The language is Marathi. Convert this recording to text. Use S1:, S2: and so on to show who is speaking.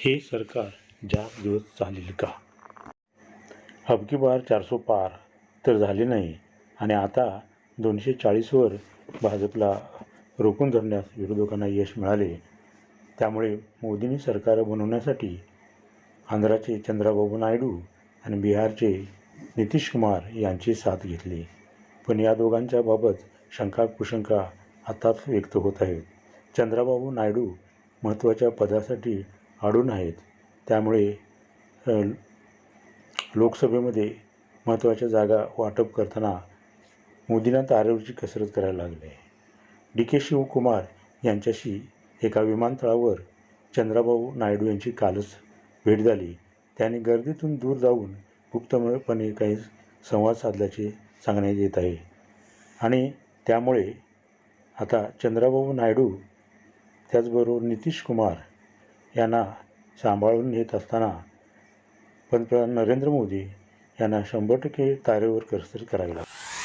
S1: हे सरकार जास्त दिवस चालेल का? अबकी बार चारसो पार तर झाले नाही. आणि आता दोनशे चाळीसवर भाजपला रोखून धरण्यास विरोधकांना यश मिळाले. त्यामुळे मोदींनी सरकार बनवण्यासाठी आंध्राचे चंद्राबाबू नायडू आणि बिहारचे नितीश कुमार यांची साथ घेतली. पण या दोघांच्या बाबत शंका कुशंका आताच व्यक्त होत आहेत. चंद्राबाबू नायडू महत्त्वाच्या पदासाठी अडून आहेत. त्यामुळे लोकसभेमध्ये महत्त्वाच्या जागा वाटप करताना मोदींना तारेवरची कसरत करायला लागली. आहे डी के शिवकुमार यांच्याशी एका विमानतळावर चंद्राबाबू नायडू यांची कालच भेट झाली. त्याने गर्दीतून दूर जाऊन गुप्तपणे काही संवाद साधल्याचे सांगण्यात येत आहे. आणि त्यामुळे आता चंद्राबाबू नायडू त्याचबरोबर नितीश कुमार यांना सांभाळून घेत असताना पंतप्रधान नरेंद्र मोदी यांना शंभर टक्के तारेवर कसरत करावी लागते